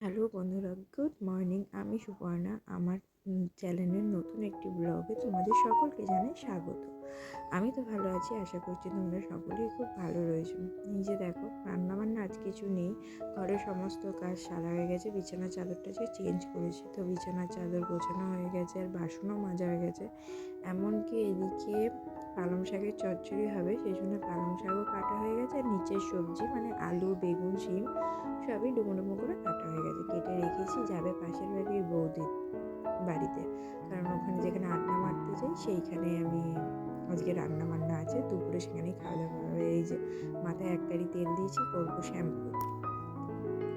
Hello বন্ধুরা, good morning. আমি সুপর্ণা, আমার চ্যানেলের নতুন একটি ব্লগে তোমাদের সকলকে জানাই স্বাগত। আমি তো ভালো আছি, আশা করছি তোমরা সকলেই খুব ভালো রয়েছো। নিজে দেখো রান্না বান্না আজ কিছু নেই। ঘরের সমস্ত কাজ সারা হয়ে গেছে, বিছানার চাদরটা যে চেঞ্জ করেছি। তো বিছানার চাদর গোছানো হয়ে গেছে আর বাসনও মাজা হয়ে গেছে। এমনকি এদিকে পালং শাকের চচ্চড়ি হবে, সেই জন্য পালং শাকও কাটা হয়ে গেছে আর নিচের সবজি মানে আলু, বেগুন, শিম সবই ডুমো ডুমো করে কাটা হয়ে গেছে। কেটে রেখেছি, যাবে পাশের বাড়ির বৌদি বাড়িতে। কারণ ওখানে যেখানে আড্ডা মারতে যাই, সেইখানে আমি আজকে রান্না বান্না আছে, দুপুরে সেখানেই খাওয়া দাওয়া হবে। এই যে মাথায় এক গাড়ি তেল দিয়েছি, করব শ্যাম্পু।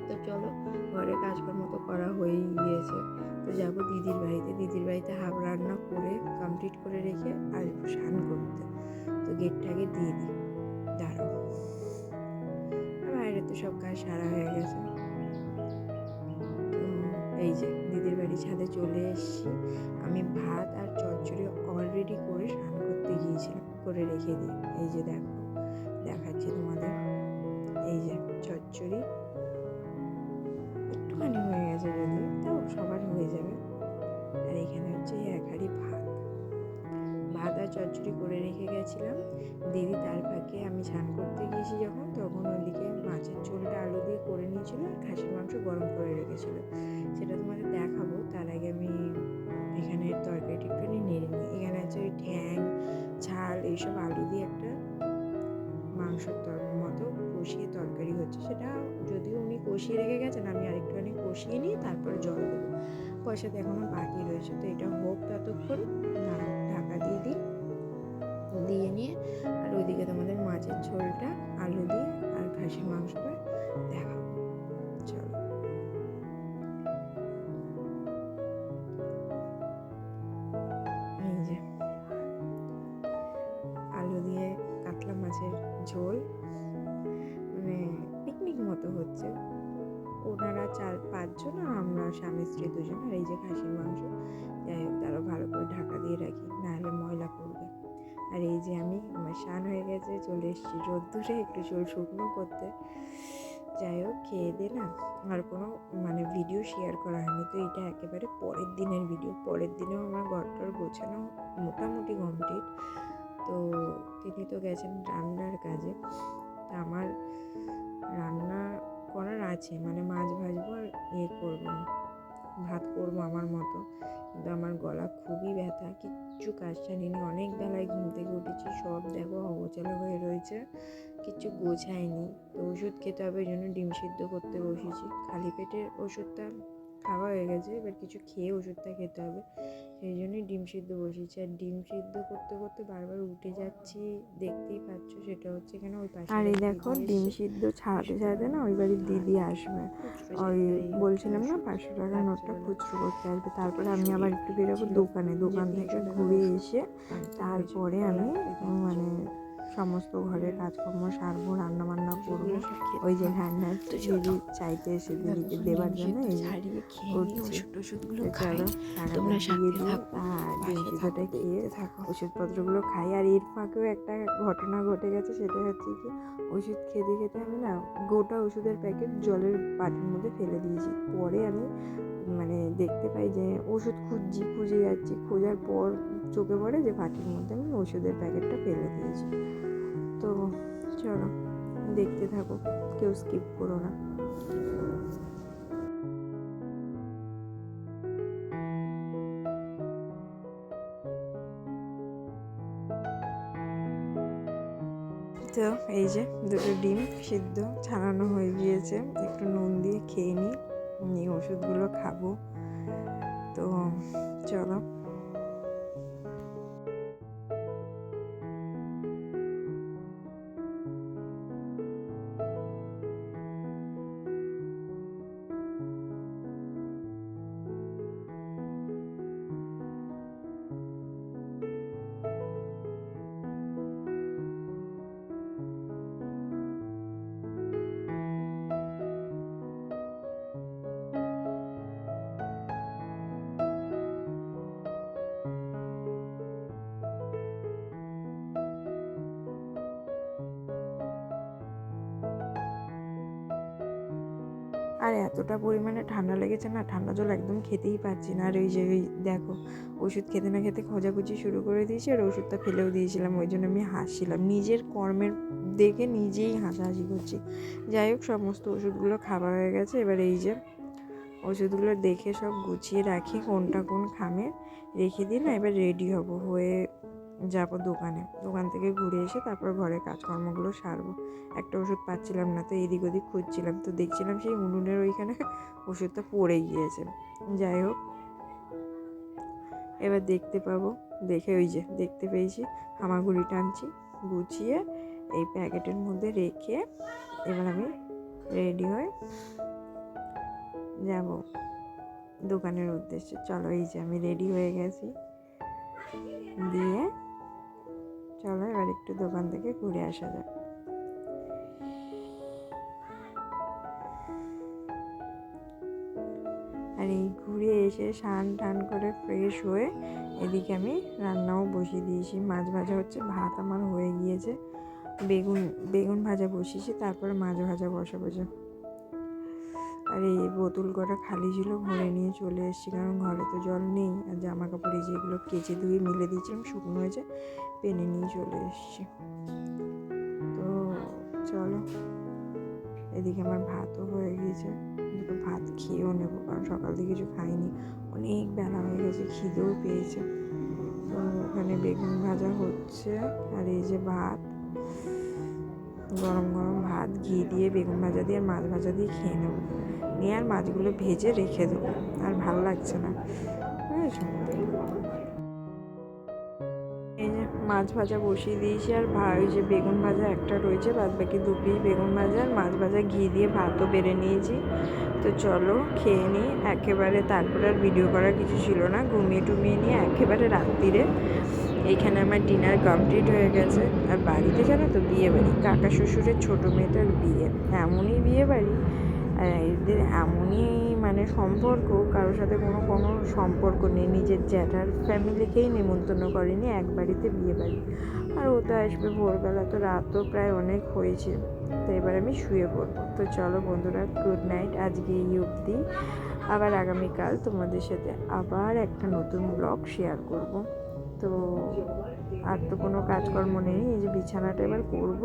তো চলো, ঘরে কাজকর্ম তো করা হয়েই গিয়েছে। তো যাব দিদির বাড়িতে। দিদির বাড়িতে হাফ রান্না করে কমপ্লিট করে রেখে আসব স্নান করতে। তো গেটটাকে দিয়ে দিই। দাঁড়াও। বাইরে তো সব কাজ সারা হয়ে গেছে। এই যে দিদির বাড়ি ছাদে চলে এসেছি। আমি ভাত আর চচ্চড়ি অলরেডি করে করতে গিয়েছিলাম করে রেখে দিই। এই যে দেখো, দেখাচ্ছি তোমাদের। এই যে চচ্চড়ি। একটুখানি হয়ে গেছে যদি, তাও সবার হয়ে যাবে। আর এখানে হচ্ছে এক হাঁড়ি ভাত। ভাত চচ্চড়ি করে রেখে গেছিলাম। দিদি তার ফাঁকে আমি স্নান করতে গিয়েছি যখন, তখন ওদিকে মাছের ঝোলটা আলু দিয়ে করে নিয়েছিল আর খাসির মাংস গরম করে রেখেছিল। সেটা তোমাদের দেখাবো। তার আগে আমি এখানে তরকারিটা একটুখানি নেড়ে নিই। এখানে আছে ওই ঠ্যাং ঝাল এইসব আলু দিয়ে একটা মাংসর তর, মতো কষিয়ে তরকারি হচ্ছে। সেটা যদিও উনি কষিয়ে রেখে গেছেন, আমি আরেকটুখানি কষিয়ে নিই তারপরে জল দেবো। কষাতে এখনও বাকি রয়েছে, তো এটা হোক ততক্ষণ। ঢাকা দিয়ে দিই। দিয়ে নিয়ে আর ওইদিকে তোমাদের মাছের ঝোলটা, আলু দিয়ে আর খাসির মাংসটা দেখাবো। চলো। আলু দিয়ে কাতলা মাছের ঝোল। মানে পিকনিক মতো হচ্ছে। ওনারা চার, পাঁচজন আর আমরা স্বামী, স্ত্রী দুজন আর এই যে খাসির মাংস। যাই হোক তারা ভালো করে ঢাকা দিয়ে রাখি, নাহলে ময়লা পড়বে। আর এই যে আমি, আমার স্নান হয়ে গেছে, চলে এসেছি রোদ্দুরে একটু চুল শুকনো করতে। যাই হোক, খেয়ে দিয়ে না। আর কোনো মানে ভিডিও শেয়ার করা হয়নি। তো এটা একেবারে পরের দিনের ভিডিও পরের দিনেও আমার ঘরটার গোছানো মোটামুটি কমপ্লিট তো তিনি তো গেছেন রান্নার কাজে। তা আমার রান্না করার আছে। মানে মাছ ভাজবো আর ইয়ে করব। ভাত করব আমার মতো। কিন্তু আমার গলা খুবই ব্যথা, কিচ্ছু কাজ জানিনি। অনেক বেলায় ঘুম থেকে উঠেছি, সব দেখো অগোছালো হয়ে রয়েছে, কিচ্ছু গোছায়নি তো ওষুধ খেতে হবে ওই জন্য ডিম সিদ্ধ করতে বসেছি। খালি পেটে ওষুধটা খাওয়া হয়ে গেছে এবার কিছু খেয়ে ওষুধটা খেতে হবে। সেই জন্যই ডিম সিদ্ধ বসিয়েছি। আর ডিম সিদ্ধ করতে করতে বারবার উঠে যাচ্ছি দেখতেই পাচ্ছ সেটা হচ্ছে কেন ওই পাশে আর এই দেখো ডিম সিদ্ধ ছাড়াতে ছাড়াতে না ওই বাড়ির দিদি আসবে। ওই বলছিলাম না পাঁচশো টাকা নোটটা খুচরো করতে আসবে। তারপরে আমি আবার একটু বেরোবো দোকানে। দোকান থেকে ঘুরে এসে তারপরে আমি মানে সমস্ত ঘরের কাজকর্ম সারবো রান্না বান্না করব। ওই যে রান্নার দিদি চাইতে এসে দিদিকে দেবার জন্য এই ছাড়িয়ে খেয়ে ওষুধগুলো চলো দিয়ে দিই। আর দেখতে ওষুধপত্রগুলো খাই। আর এর ফাঁকেও একটা ঘটনা ঘটে গেছে সেটা হচ্ছে কি ওষুধ খেতে খেতে আমি না গোটা ওষুধের প্যাকেট জলের বাটির মধ্যে ফেলে দিয়েছি। পরে আমি মানে দেখতে পাই যে ওষুধ খুঁজছি, খুঁজে যাচ্ছি, খোঁজার পর চোখে পড়ে যে বাটির মধ্যে আমি ওষুধের প্যাকেটটা ফেলে দিয়েছি। তো চলো, দেখতে থাকো, কেউ স্কিপ করো না। তো এই যে দুটো ডিম সিদ্ধ ছাড়ানো হয়ে গিয়েছে, একটু নুন দিয়ে খেয়ে নিই। নিয়ে ওষুধগুলো খাব। তো চলো। এতটা পরিমাণে ঠান্ডা লেগেছে না, ঠান্ডা জল একদম খেতেই পারছি না। আর ওই যে ওই দেখো, ওষুধ খেতে না খেতে খোঁজাখুঁজি শুরু করে দিয়েছি আর ওষুধটা ফেলেও দিয়েছিলাম, ওই জন্য আমি হাসছিলাম। নিজের কর্মের দেখে নিজেই হাসাহাসি করছি। যাই হোক, সমস্ত ওষুধগুলো খাওয়া হয়ে গেছে। এবার এই যে ওষুধগুলো দেখে সব গুছিয়ে রাখি, কোনটা কোন খামে রেখে দিই না, এবার রেডি হব। হয়ে যাব দোকানে। দোকান থেকে ঘুরে এসে তারপর ঘরের কাজকর্মগুলো সারবো। একটা ওষুধ পাচ্ছিলাম না, তো এদিক ওদিক খুঁজছিলাম। তো দেখছিলাম সেই উনুনের ওইখানে ওষুধটা পড়ে গিয়েছে। যাই হোক, এবার দেখতে পাবো। দেখে ওই যে, দেখতে পেয়েছি। হামাগুড়ি টানছি, গুছিয়ে এই প্যাকেটের মধ্যে রেখে এবার আমি রেডি হয়ে যাব দোকানের উদ্দেশ্যে। চলো এই যে, আমি রেডি হয়ে গেছি। দিয়ে চলো, এবার একটু দোকান থেকে ঘুরে আসা যাক। আর এই ঘুরে এসে স্নান টান করে ফ্রেশ হয়ে এদিকে আমি রান্নাও বসিয়ে দিয়েছি। মাছ ভাজা হচ্ছে, ভাত আমার হয়ে গিয়েছে। বেগুন বেগুন ভাজা বসিয়েছি, তারপরে মাছ ভাজা বসাবো যে আর এই বোতল কটা খালি ছিল, ভরে নিয়ে চলে এসেছি, কারণ ঘরে তো জল নেই। আর জামা কাপড়ে যেগুলো কেচে ধুয়ে মিলে দিয়েছিলাম, শুকনো হয়েছে, পেনে নিয়ে চলে এসেছি। তো চলো, এদিকে আমার ভাতও হয়ে গিয়েছে, দুটো ভাত খেয়েও নেব, কারণ সকাল থেকে কিছু খাইনি। অনেক বেলা হয়ে গেছে, খিদেও পেয়েছে। তো ওখানে বেগুন ভাজা হচ্ছে, আর এই যে ভাত গরম গরম ভাত, ঘি দিয়ে, বেগুন ভাজা দিয়ে আর মাছ ভাজা দিয়ে খেয়ে নেব। নিয়ে আর মাছগুলো ভেজে রেখে দেবো। আর ভালো লাগছে না। এই যে মাছ ভাজা বসিয়ে দিয়েছি আর ওই যে বেগুন ভাজা একটা রয়েছে, বাদ বাকি দু পিস বেগুন ভাজা আর মাছ ভাজা, ঘি দিয়ে ভাতও বেড়ে নিয়েছি। তো চলো খেয়ে নিই। একেবারে তারপরে আর ভিডিও করার কিছু ছিল না। ঘুমিয়ে টুমিয়ে নিয়ে একেবারে রাত্রিরে এইখানে আমার ডিনার কমপ্লিট হয়ে গেছে। আর বাড়িতে জানো তো বিয়ে বাড়ি। কাকা শ্বশুরের ছোটো মেয়েটার বিয়ে। এমনই বিয়ে বাড়ি। এদের এমনই মানে সম্পর্ক, কারোর সাথে কোনো কোনো সম্পর্ক নেই। নিজের জ্যাঠার ফ্যামিলিকেই নিমন্ত্রণ করেনি এক বাড়িতে বিয়ে বাড়ি। আর ও তো আসবে ভোরবেলা, তো রাতও প্রায় অনেক হয়েছে। তো এবার আমি শুয়ে পড়ব। তো চলো বন্ধুরা গুড নাইট আজকে এই অবধি। আবার আগামীকাল তোমাদের সাথে আবার একটা নতুন ব্লগ শেয়ার করব। তো আর তো কোনো কাজকর্ম নেই এই যে বিছানাটা এবার করব।